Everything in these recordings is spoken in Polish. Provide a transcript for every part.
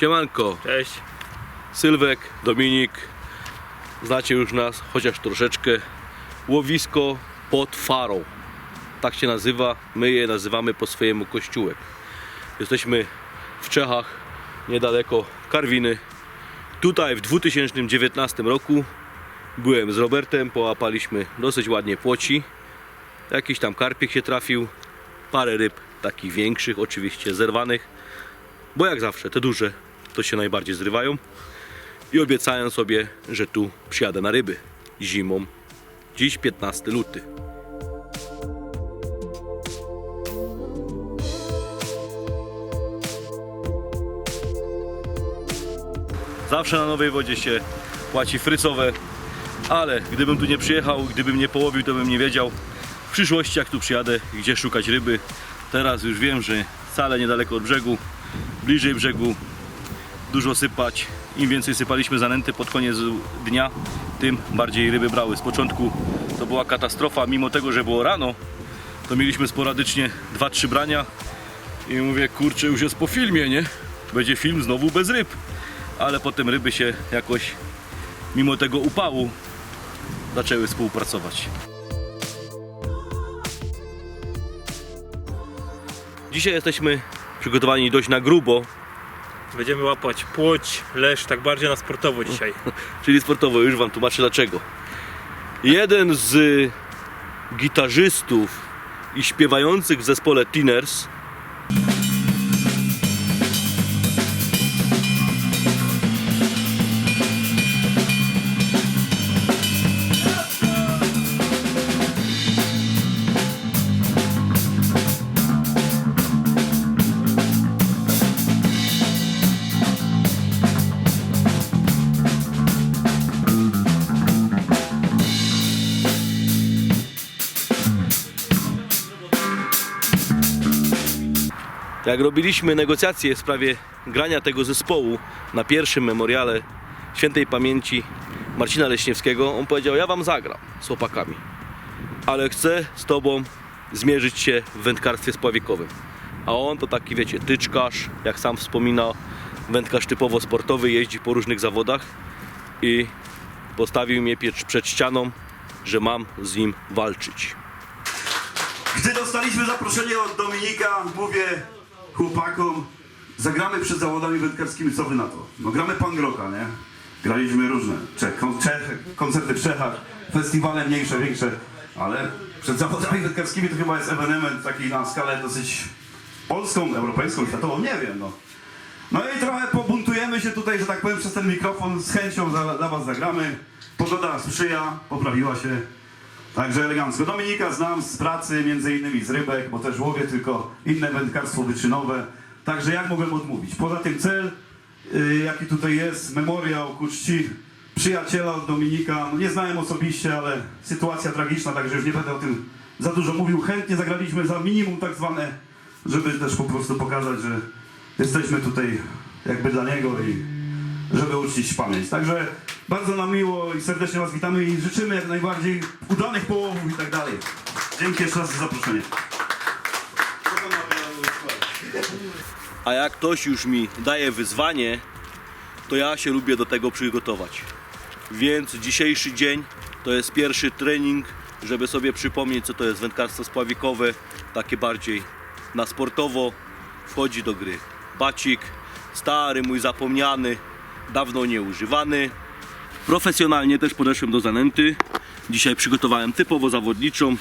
Siemanko, Cześć. Sylwek, Dominik, znacie już nas, chociaż troszeczkę. Łowisko pod farą, tak się nazywa, my je nazywamy po swojemu kościółek. Jesteśmy w Czechach, niedaleko Karwiny. Tutaj w 2019 roku byłem z Robertem, połapaliśmy dosyć ładnie płoci. Jakiś tam karpik się trafił, parę ryb takich większych, oczywiście zerwanych, bo jak zawsze te duże to się najbardziej zrywają. I obiecałem sobie, że tu przyjadę na ryby zimą. Dziś 15 luty. Zawsze na nowej wodzie się płaci frycowe, ale gdybym tu nie przyjechał, gdybym nie połowił, to bym nie wiedział w przyszłości jak tu przyjadę, gdzie szukać ryby. Teraz już wiem, że wcale niedaleko od brzegu, bliżej brzegu, dużo sypać. Im więcej sypaliśmy zanęty pod koniec dnia, tym bardziej ryby brały. Z początku to była katastrofa, mimo tego, że było rano, to mieliśmy sporadycznie 2-3 brania i mówię, kurczę, już jest po filmie, nie? Będzie film znowu bez ryb. Ale potem ryby się jakoś, mimo tego upału, zaczęły współpracować. Dzisiaj jesteśmy przygotowani dość na grubo, Będziemy łapać płoć, leszcz, tak bardziej na sportowo dzisiaj. czyli sportowo, już wam tłumaczę dlaczego. Jeden z gitarzystów i śpiewających w zespole Tinners Jak robiliśmy negocjacje w sprawie grania tego zespołu na pierwszym memoriale świętej pamięci Marcina Leśniewskiego, on powiedział: Ja wam zagram z chłopakami, ale chcę z tobą zmierzyć się w wędkarstwie spławikowym. A on to taki, wiecie, tyczkarz, jak sam wspomina, wędkarz typowo sportowy, jeździ po różnych zawodach i postawił mnie przed ścianą, że mam z nim walczyć. Gdy dostaliśmy zaproszenie od Dominika, mówię chłopakom, zagramy przed zawodami wędkarskimi, co wy na to? No gramy pan Groka, nie? Graliśmy różne, Czech, kon, Czech, koncerty w Czechach, festiwale mniejsze, większe, ale przed zawodami wędkarskimi to chyba jest ewenement taki na skalę dosyć polską, europejską, światową, nie wiem, no. No i trochę pobuntujemy się tutaj, że tak powiem, przez ten mikrofon, z chęcią za, dla was zagramy. Pogoda sprzyja, poprawiła się. Także elegancko. Dominika znam z pracy, między innymi z rybek, bo też łowię tylko inne wędkarstwo wyczynowe. Także jak mogłem odmówić? Poza tym cel, y, jaki tutaj jest, memoriał ku czci przyjaciela Dominika. No nie znałem osobiście, ale sytuacja tragiczna, także już nie będę o tym za dużo mówił. Chętnie zagraliśmy za minimum tak zwane, żeby też po prostu pokazać, że jesteśmy tutaj jakby dla niego i żeby uczcić pamięć. Także bardzo nam miło i serdecznie Was witamy i życzymy jak najbardziej udanych połowów i tak dalej. Dzięki jeszcze raz za zaproszenie. A jak ktoś już mi daje wyzwanie, to ja się lubię do tego przygotować. Więc dzisiejszy dzień to jest pierwszy trening, żeby sobie przypomnieć, co to jest wędkarstwo spławikowe, takie bardziej na sportowo. Wchodzi do gry bacik, stary, mój zapomniany, dawno nieużywany. Profesjonalnie też podeszłem do zanęty. Dzisiaj przygotowałem typowo zawodniczą,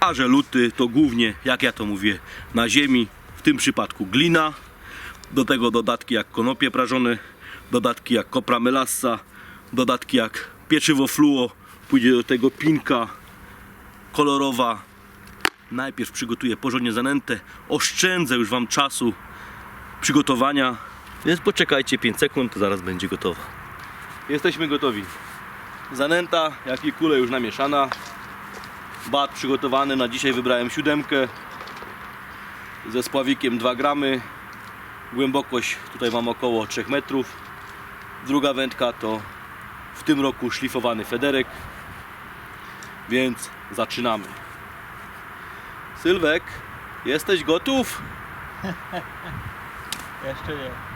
a że luty to głównie, jak ja to mówię, na ziemi, w tym przypadku glina. Do tego dodatki jak konopie prażone, dodatki jak kopra melassa, dodatki jak pieczywo fluo, pójdzie do tego pinka kolorowa. Najpierw przygotuję porządnie zanętę, oszczędzę już Wam czasu przygotowania, więc poczekajcie 5 sekund, to zaraz będzie gotowa. Jesteśmy gotowi. Zanęta, jak i kule już namieszana. Bat przygotowany na dzisiaj wybrałem siódemkę ze spławikiem 2 gramy. Głębokość tutaj mam około 3 metrów. Druga wędka to w tym roku szlifowany federek. Więc zaczynamy. Sylwek, jesteś gotów? Jeszcze nie.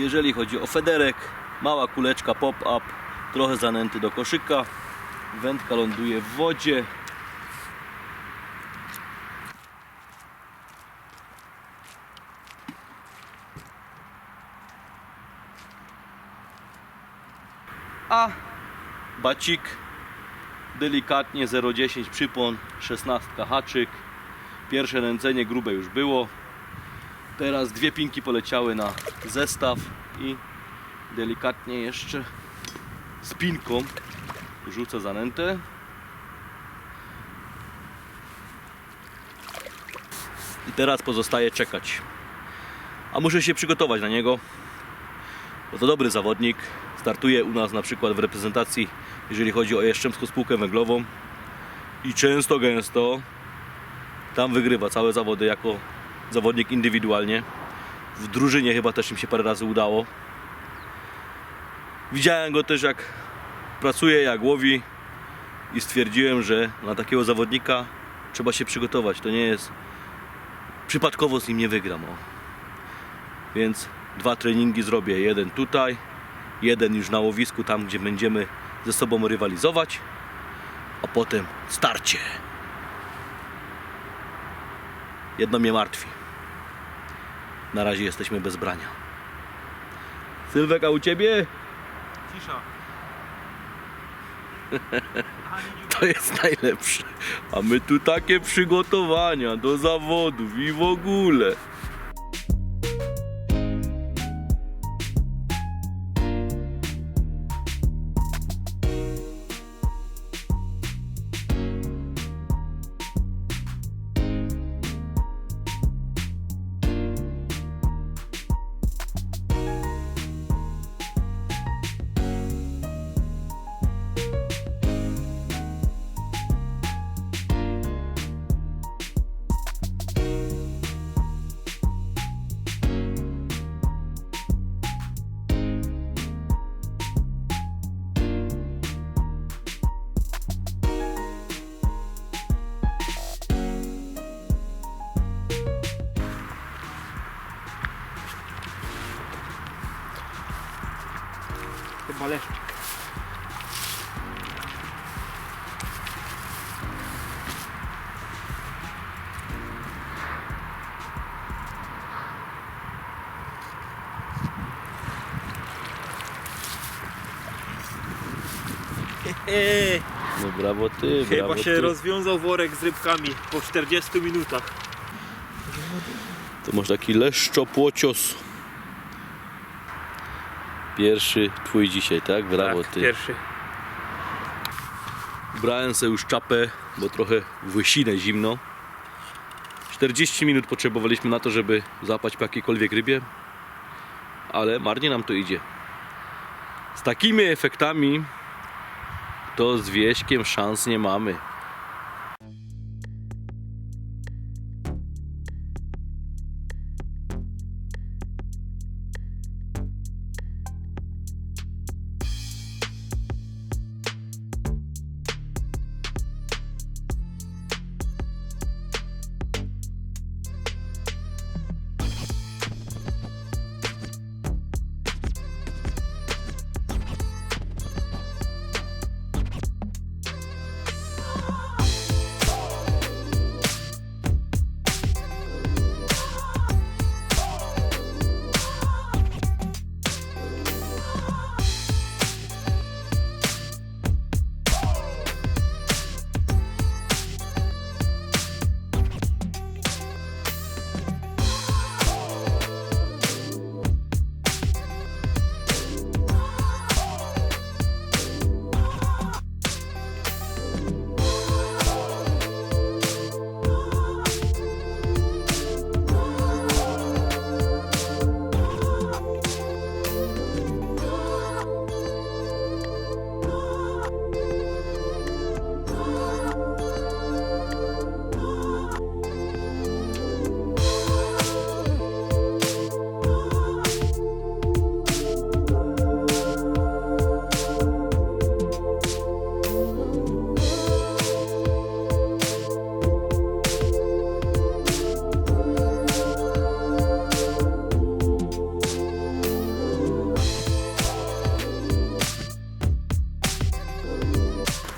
Jeżeli chodzi o federek, mała kuleczka pop-up, trochę zanęty do koszyka. Wędka ląduje w wodzie. A bacik delikatnie 0,10 przypon, 16 haczyk. Pierwsze nęcenie grube już było. Teraz dwie pinki poleciały na zestaw i delikatnie jeszcze z pinką rzucę zanętę. I teraz pozostaje czekać. A muszę się przygotować na niego, bo to dobry zawodnik. Startuje u nas na przykład w reprezentacji, jeżeli chodzi o Jeszczemską Spółkę Węglową. I często, gęsto tam wygrywa całe zawody jako zawodnik indywidualnie. W drużynie chyba też im się parę razy udało. Widziałem go też jak pracuje, jak łowi i stwierdziłem, że na takiego zawodnika trzeba się przygotować. To nie jest przypadkowo z nim nie wygram. O. Więc dwa treningi zrobię. Jeden tutaj, jeden już na łowisku, tam gdzie będziemy ze sobą rywalizować, a potem starcie. Jedno mnie martwi. Na razie jesteśmy bez brania. Sylwek, a u ciebie? Cisza. To jest najlepsze. A my tu takie przygotowania do zawodów i w ogóle. Chyba leż. Eee, No brawo ty, chyba brawo się ty. rozwiązał worek z rybkami po 40 minutach. To masz taki leszczopłocios. Pierwszy twój dzisiaj, tak? Brawo tak, ty. pierwszy. Brałem sobie już czapę, bo trochę łysinę zimno. 40 minut potrzebowaliśmy na to, żeby złapać po jakiejkolwiek rybie. Ale marnie nam to idzie. Z takimi efektami to z wieśkiem szans nie mamy.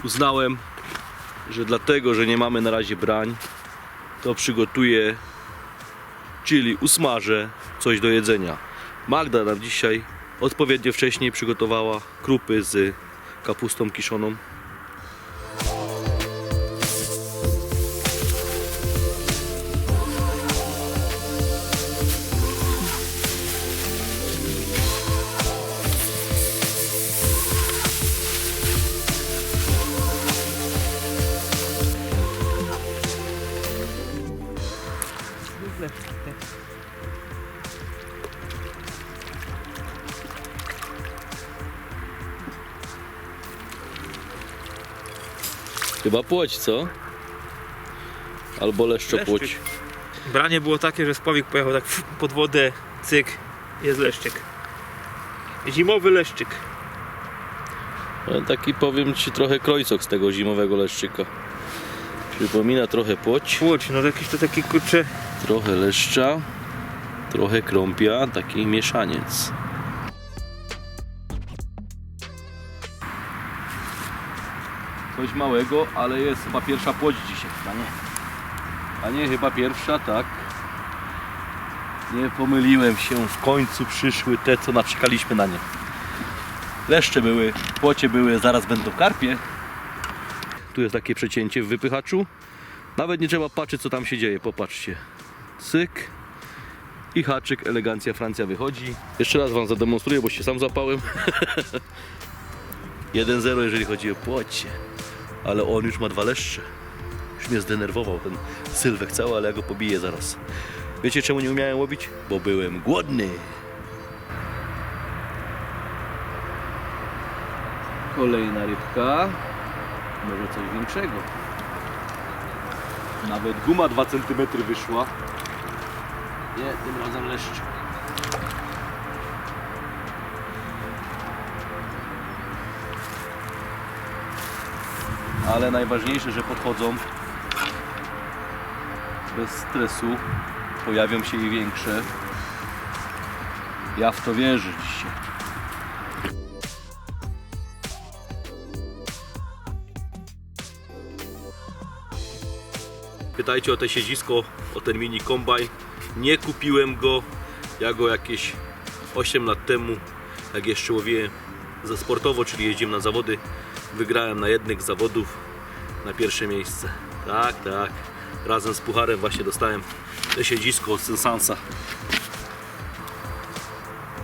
Uznałem, że dlatego, że nie mamy na razie brań, to przygotuję, czyli usmażę coś do jedzenia. Magda nam dzisiaj odpowiednio wcześniej przygotowała krupy z kapustą kiszoną. Chyba płoć, co? Albo leszczopłoć. Leszczyk. Branie było takie, że spławik pojechał tak pod wodę, cyk, jest leszczyk. Zimowy leszczyk. No, Taki powiem Ci trochę krojcok z tego zimowego leszczyka. Przypomina trochę płoć, Płoć, no jakiś to taki kurcze. trochę leszcza, trochę krąpia, taki mieszaniec. Coś małego, ale jest chyba pierwsza płoć dzisiaj? A nie chyba pierwsza, tak? Nie pomyliłem się, w końcu przyszły te, co naczekaliśmy na nie. Leszcze były, płocie były, zaraz będą karpie. Tu jest takie przecięcie w wypychaczu. Nawet nie trzeba patrzeć, co tam się dzieje. Popatrzcie. Cyk. I haczyk, elegancja Francja wychodzi. Jeszcze raz Wam zademonstruję, bo się sam zapałem. 1-0, jeżeli chodzi o płocie. Ale on już ma dwa leszcze. Już mnie zdenerwował ten sylwek cały, ale ja go pobiję zaraz. Wiecie czemu nie umiałem łowić? Bo byłem głodny. Kolejna rybka. Może coś większego. Nawet guma 2 cm wyszła. Nie, tym razem leszcz. Ale najważniejsze, że podchodzą bez stresu. Pojawią się i większe. Ja w to wierzę dzisiaj. Pytajcie o te siedzisko, o ten mini kombajn. Nie kupiłem go. Ja go jakieś 8 lat temu, jak jeszcze łowiłem za sportowo, czyli jeździłem na zawody, wygrałem na jednych zawodów na pierwsze miejsce. Tak, tak. Razem z pucharem właśnie dostałem te siedzisko od Sensansa.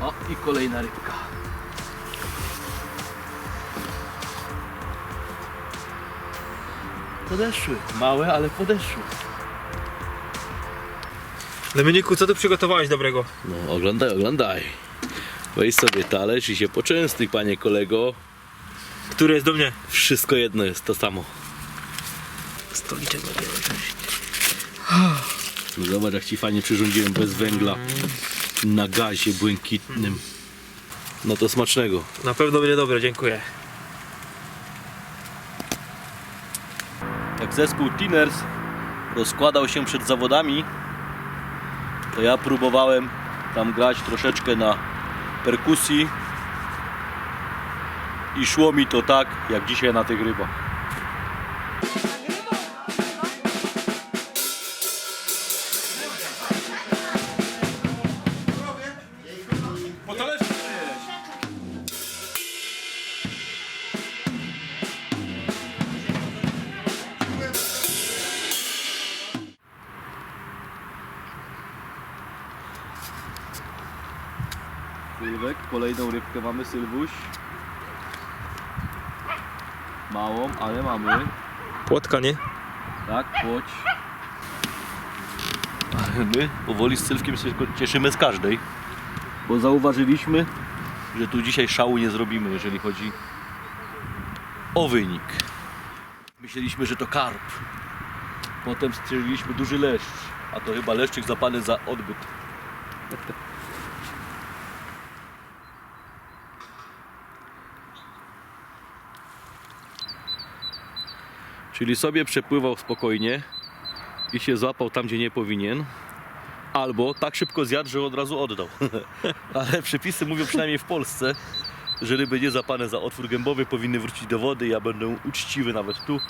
O i kolejna rybka. Podeszły. Małe, ale podeszły. Dominiku, co tu przygotowałeś dobrego? No, oglądaj, oglądaj. Weź sobie talerz i się poczęstuj, panie kolego. Który jest do mnie? Wszystko jedno jest to samo. Stoliczek No zobacz, jak ci fajnie przyrządziłem bez węgla. Na gazie błękitnym. No to smacznego. Na pewno będzie dobre, dziękuję. Jak zespół Tinners rozkładał się przed zawodami, to ja próbowałem tam grać troszeczkę na perkusji i szło mi to tak, jak dzisiaj na tych rybach. Mamy, Sylwuś. Małą, ale mamy. Płotka, nie? Tak, płoć. Ale my powoli z Sylwkiem się cieszymy z każdej. Bo zauważyliśmy, że tu dzisiaj szału nie zrobimy, jeżeli chodzi o wynik. Myśleliśmy, że to karp. Potem strzeliliśmy duży leszcz, a to chyba leszczyk zapany za odbyt. Czyli sobie przepływał spokojnie i się złapał tam, gdzie nie powinien. Albo tak szybko zjadł, że od razu oddał. Ale przepisy mówią przynajmniej w Polsce, że ryby nie zapane za otwór gębowy powinny wrócić do wody. Ja będę uczciwy nawet tu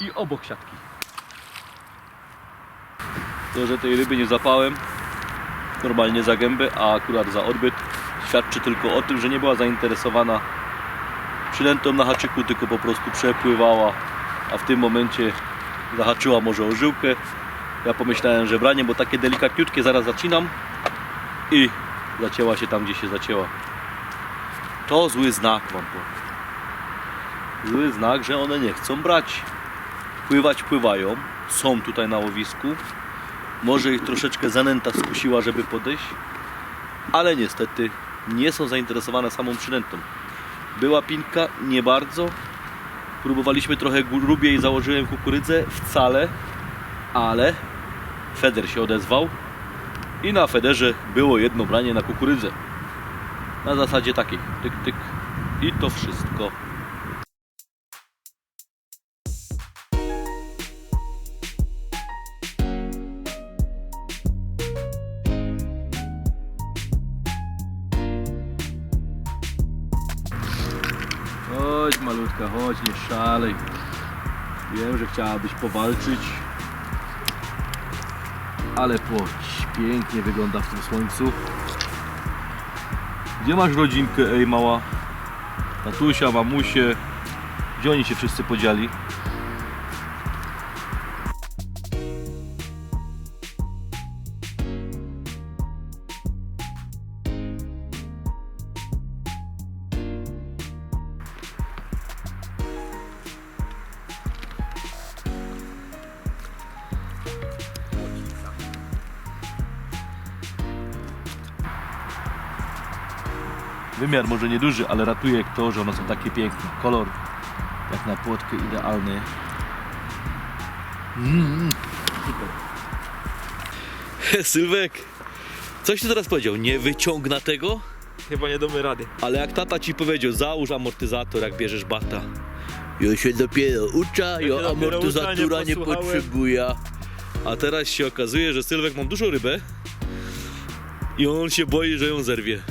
i obok siatki. To, że tej ryby nie zapałem normalnie za gębę, a akurat za odbyt, świadczy tylko o tym, że nie była zainteresowana przynętą na haczyku, tylko po prostu przepływała, a w tym momencie zahaczyła może o żyłkę. Ja pomyślałem, że branie, bo takie delikatniutkie zaraz zaczynam i zacięła się tam, gdzie się zacięła. To zły znak wam powiem. Zły znak, że one nie chcą brać. Pływać pływają, są tutaj na łowisku. Może ich troszeczkę zanęta skusiła, żeby podejść, ale niestety nie są zainteresowane samą przynętą. Była pinka, nie bardzo. Próbowaliśmy trochę grubiej, założyłem kukurydzę, wcale, ale Feder się odezwał i na Federze było jedno branie na kukurydzę. Na zasadzie takiej, tyk, tyk i to wszystko. Chodź malutka, chodź, nie szalej. Wiem, że chciałabyś powalczyć. Ale płoć, pięknie wygląda w tym słońcu. Gdzie masz rodzinkę, ej mała? Tatusia, mamusie. Gdzie oni się wszyscy podzieli? Wymiar może nieduży, ale ratuje to, że one są takie piękne. Kolor jak na płotkę idealny. Mm, super. Sylwek, coś ty teraz powiedział? Nie wyciągna tego? Chyba nie damy rady. Ale jak tata ci powiedział, załóż amortyzator, jak bierzesz bata. Ja się dopiero ucza, Ja ja ucza, nie nie potrzebuję. A teraz się okazuje, że Sylwek mam dużą rybę i on się boi, że ją zerwie.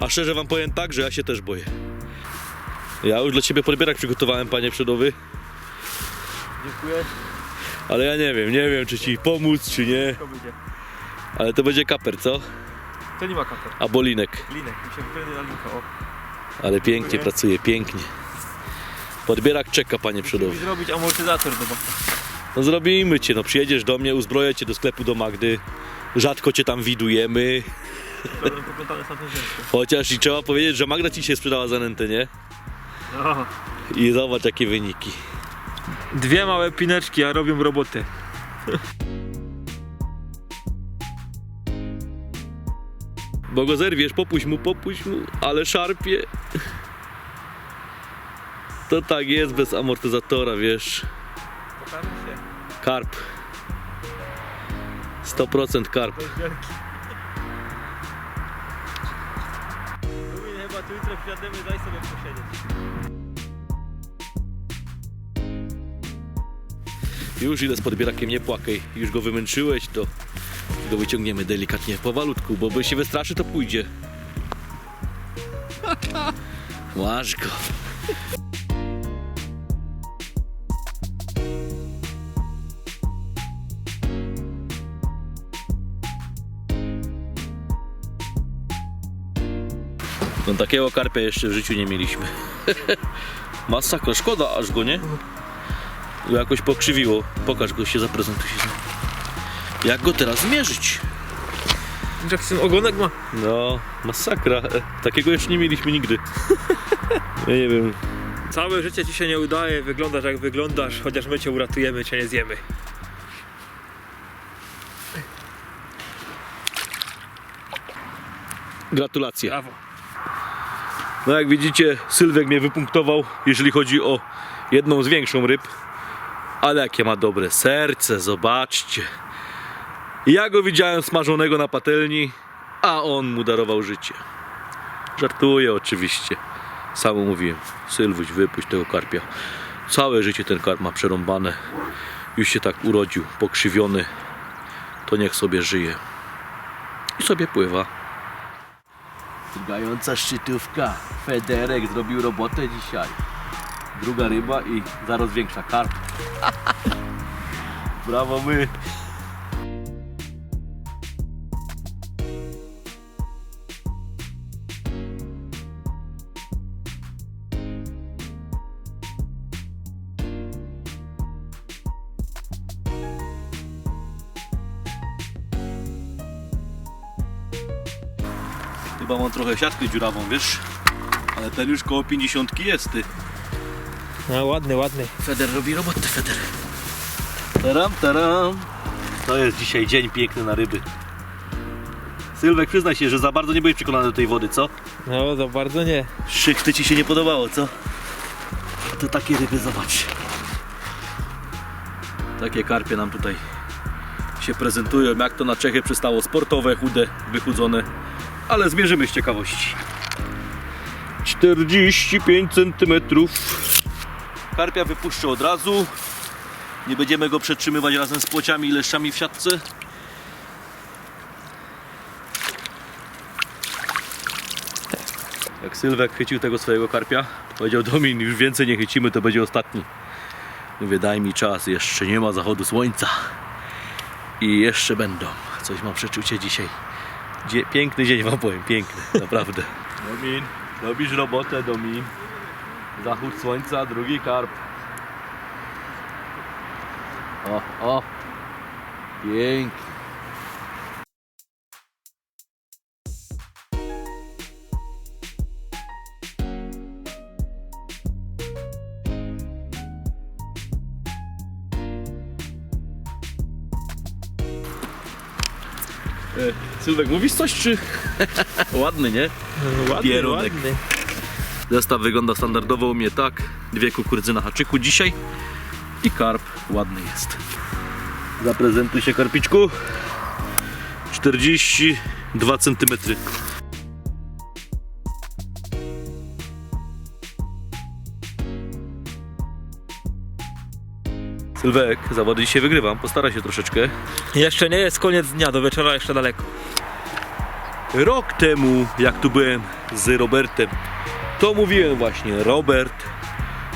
A szczerze wam powiem tak, że ja się też boję. Ja już dla ciebie podbierak przygotowałem, panie przodowy, Dziękuję. ale ja nie wiem, nie wiem czy ci pomóc, czy nie. To będzie. Ale to będzie kaper, co? To nie ma kaper. A bolinek. Linek, mi się wykręci na linka. O. Ale pięknie Dziękuję. pracuje, pięknie. Podbierak czeka, panie przodowy. Musimy zrobić amortyzator do bata. No zrobimy cię, no przyjedziesz do mnie, uzbroję cię do sklepu do Magdy. Rzadko cię tam widujemy. Chociaż i trzeba powiedzieć, że Magda ci się sprzedała zanętę, nie? O. I zobacz jakie wyniki. Dwie małe pineczki, a robią robotę. Bo go zerwiesz, popuść mu, popuść mu, ale szarpie. To tak jest bez amortyzatora, wiesz. Pokażę się. Karp. 100% karp. Wielki. Wsiademy, daj sobie posiedzieć. Już ile z podbierakiem nie płakaj. Już go wymęczyłeś, to go wyciągniemy delikatnie, powalutku, bo by się wystraszy, to pójdzie. Masz go. No takiego karpia jeszcze w życiu nie mieliśmy. Masakra, szkoda aż go, nie? Go jakoś pokrzywiło. Pokaż go się, zaprezentuj się. Jak go teraz zmierzyć? Jak ten ogonek ma? No, masakra. Takiego jeszcze nie mieliśmy nigdy. Ja nie wiem. Całe życie ci się nie udaje, wyglądasz jak wyglądasz, chociaż my cię uratujemy, cię nie zjemy. Gratulacje. Brawo. No jak widzicie, Sylwek mnie wypunktował, jeżeli chodzi o jedną z większą ryb. Ale jakie ma dobre serce, zobaczcie. Ja go widziałem smażonego na patelni, a on mu darował życie. Żartuję oczywiście. Sam mu mówiłem, Sylwuś, wypuść tego karpia. Całe życie ten karp ma przerąbane. Już się tak urodził, pokrzywiony. To niech sobie żyje. I sobie pływa. Drgająca szczytówka. Federek zrobił robotę dzisiaj. Druga ryba i zaraz większa karp. Brawo my. Chyba mam trochę siatkę dziurawą, wiesz? Ale ten już koło 50 jest, ty. No ładny, ładny. Feder robi robotę, Feder. Taram, taram. To jest dzisiaj dzień piękny na ryby. Sylwek, przyznaj się, że za bardzo nie byłeś przekonany do tej wody, co? No za bardzo nie. Szychty ci się nie podobało, co? To takie ryby, zobacz. Takie karpie nam tutaj się prezentują, jak to na Czechy przystało. Sportowe, chude, wychudzone. Ale zmierzymy z ciekawości. 45 cm. Karpia wypuszczę od razu. Nie będziemy go przetrzymywać razem z płociami i leszczami w siatce. Jak Sylwek chycił tego swojego karpia, powiedział Domin, już więcej nie chycimy, to będzie ostatni. Mówię, daj mi czas, jeszcze nie ma zachodu słońca. I jeszcze będą. Coś mam przeczucie dzisiaj. Dzie- piękny dzień wam powiem, piękny, naprawdę. Domin, robisz robotę, Domin. Zachód słońca, drugi karp. O, o. Pięknie. Sylwek, mówisz coś czy? Ładny, nie? No, ładny, Pierunek. ładny. Zestaw wygląda standardowo u mnie tak. Dwie kukurydzy na haczyku dzisiaj i karp ładny jest. Zaprezentuj się karpiczku. 42 cm. Sylwek, zawody dzisiaj wygrywam, postaraj się troszeczkę. Jeszcze nie jest koniec dnia, do wieczora jeszcze daleko. Rok temu, jak tu byłem z Robertem, to mówiłem właśnie, Robert,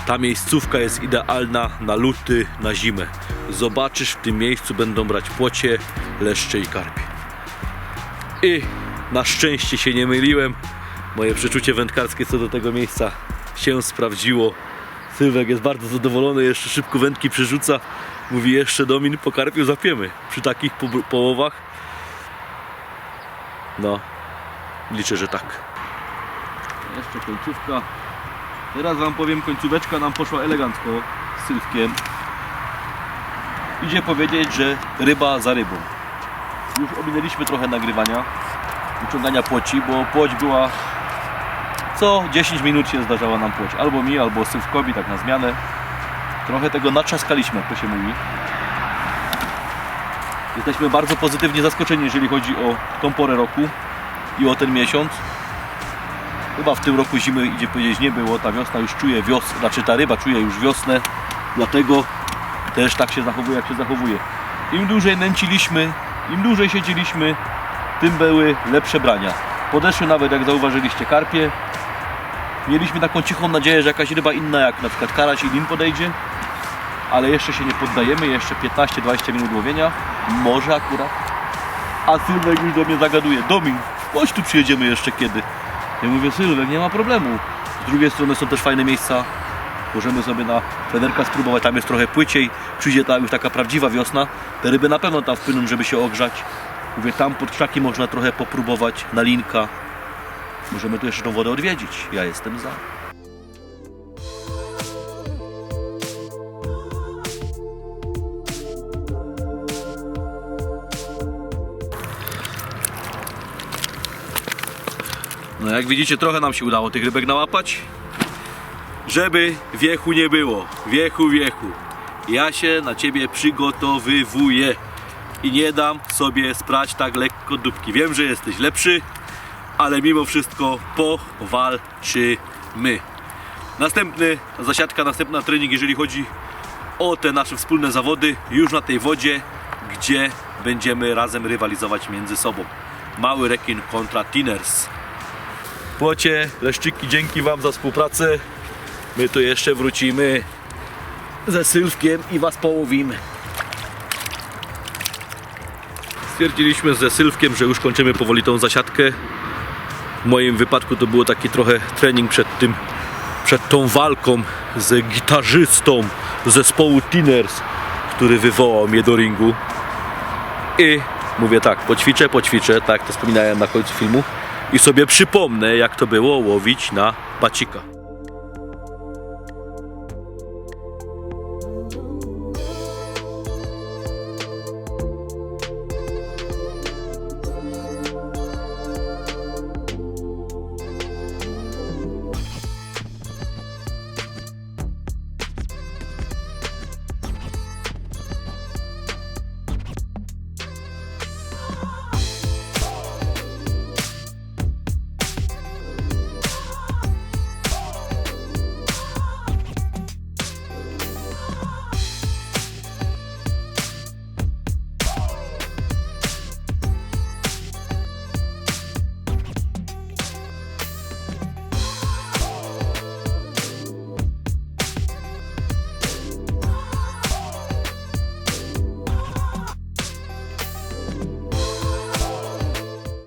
ta miejscówka jest idealna na luty, na zimę. Zobaczysz, w tym miejscu będą brać płocie, leszcze i karpie. I na szczęście się nie myliłem. Moje przeczucie wędkarskie co do tego miejsca się sprawdziło. Sylwek jest bardzo zadowolony, jeszcze szybko wędki przerzuca. Mówi jeszcze Domin, po karpiu zapiemy. Przy takich po- połowach no, liczę, że tak. Jeszcze końcówka. Teraz Wam powiem, końcóweczka nam poszła elegancko z sylwkiem. Idzie powiedzieć, że ryba za rybą. Już ominęliśmy trochę nagrywania, wyciągania płoci, bo płoć była co 10 minut się zdarzała nam płoć. Albo mi, albo sylwkowi, tak na zmianę. Trochę tego natrzaskaliśmy, jak to się mówi. Jesteśmy bardzo pozytywnie zaskoczeni, jeżeli chodzi o tą porę roku i o ten miesiąc. Chyba w tym roku zimy, idzie powiedzieć, nie było. Ta wiosna już czuje wiosnę, znaczy ta ryba czuje już wiosnę, dlatego też tak się zachowuje, jak się zachowuje. Im dłużej nęciliśmy, im dłużej siedzieliśmy, tym były lepsze brania. Podeszły nawet, jak zauważyliście, karpie. Mieliśmy taką cichą nadzieję, że jakaś ryba inna, jak na przykład karać i lin podejdzie, ale jeszcze się nie poddajemy, jeszcze 15-20 minut łowienia, może akurat. A Sylwek już do mnie zagaduje, Domin, chodź tu przyjedziemy jeszcze kiedy. Ja mówię, Sylwek, nie ma problemu. Z drugiej strony są też fajne miejsca, możemy sobie na federka spróbować, tam jest trochę płyciej, przyjdzie ta już taka prawdziwa wiosna, te ryby na pewno tam wpłyną, żeby się ogrzać. Mówię, tam pod krzaki można trochę popróbować, na linka. Możemy tu jeszcze tą wodę odwiedzić, ja jestem za. No jak widzicie, trochę nam się udało tych rybek nałapać. Żeby wiechu nie było. Wiechu, wiechu. Ja się na ciebie przygotowywuję. I nie dam sobie sprać tak lekko dupki. Wiem, że jesteś lepszy, ale mimo wszystko powalczymy. Następny zasiadka, następna trening, jeżeli chodzi o te nasze wspólne zawody, już na tej wodzie, gdzie będziemy razem rywalizować między sobą. Mały rekin kontra Tinners. Płocie. Leszczyki, dzięki Wam za współpracę. My tu jeszcze wrócimy ze Sylwkiem i Was połowimy. Stwierdziliśmy ze Sylwkiem, że już kończymy powoli tą zasiadkę. W moim wypadku to było taki trochę trening przed tym, przed tą walką z gitarzystą zespołu Tinners, który wywołał mnie do ringu. I mówię tak, poćwiczę, poćwiczę, tak to wspominałem na końcu filmu i sobie przypomnę jak to było łowić na pacika.